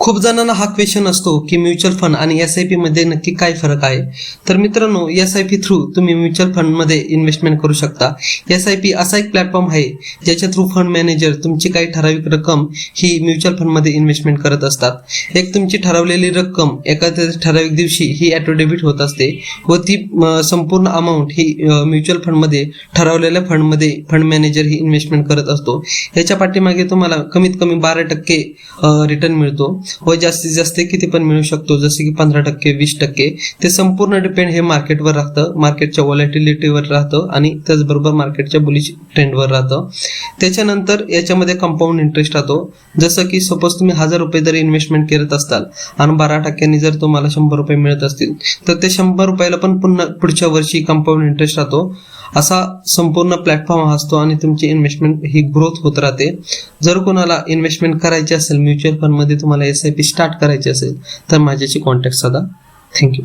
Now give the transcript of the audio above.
खूप जणांना हा क्वेश्चन असतो की म्युच्युअल फंड आणि एस आय पी मध्ये नक्की काय फरक आहे? तर मित्रांनो एस आय पी थ्रू तुम्ही म्युच्युअल फंडमध्ये इन्व्हेस्टमेंट करू शकता. एस आय पी असा एक प्लॅटफॉर्म आहे ज्याच्या थ्रू फंड मॅनेजर तुमची काही ठराविक रक्कम ही म्युच्युअल फंडमध्ये इन्व्हेस्टमेंट करत असतात. एक तुमची ठरवलेली रक्कम एका ठराविक दिवशी ही ऑटो डेबिट होत असते व ती संपूर्ण अमाऊंट ही म्युच्युअल फंडमध्ये ठरवलेल्या फंडमध्ये फंड मॅनेजर ही इन्व्हेस्टमेंट करत असतो. याच्या पाठीमागे तुम्हाला कमीत कमी बारा टक्के रिटर्न मिळतो. व जास्तीत जास्त किती पण मिळू शकतो. जसे की पंधरा टक्के वीस टक्के ते संपूर्ण डिपेंड हे मार्केटवर राहतं. मार्केटच्या वॉलेटिलिटीवर राहतं आणि त्याचबरोबर मार्केटच्या बुलिश ट्रेंडवर राहतं. त्याच्यानंतर याच्यामध्ये कंपाऊंड इंटरेस्ट राहतो. जसं की सपोज तुम्ही हजार रुपये जर इन्व्हेस्टमेंट करत असताल आणि बारा टक्क्यांनी जर तुम्हाला शंभर रुपये मिळत असतील तर ते शंभर रुपयाला पण पुन्हा पुढच्या वर्षी कंपाऊंड इंटरेस्ट राहतो. असा संपूर्ण प्लॅटफॉर्म हा असतो आणि तुमची इन्व्हेस्टमेंट ही ग्रोथ होत राहते. जर कोणाला इन्व्हेस्टमेंट करायची असेल म्युच्युअल फंडमध्ये तुम्हाला एस आय पी स्टार्ट करायची असेल तर माझ्याशी कॉन्टॅक्ट साधा. थँक्यू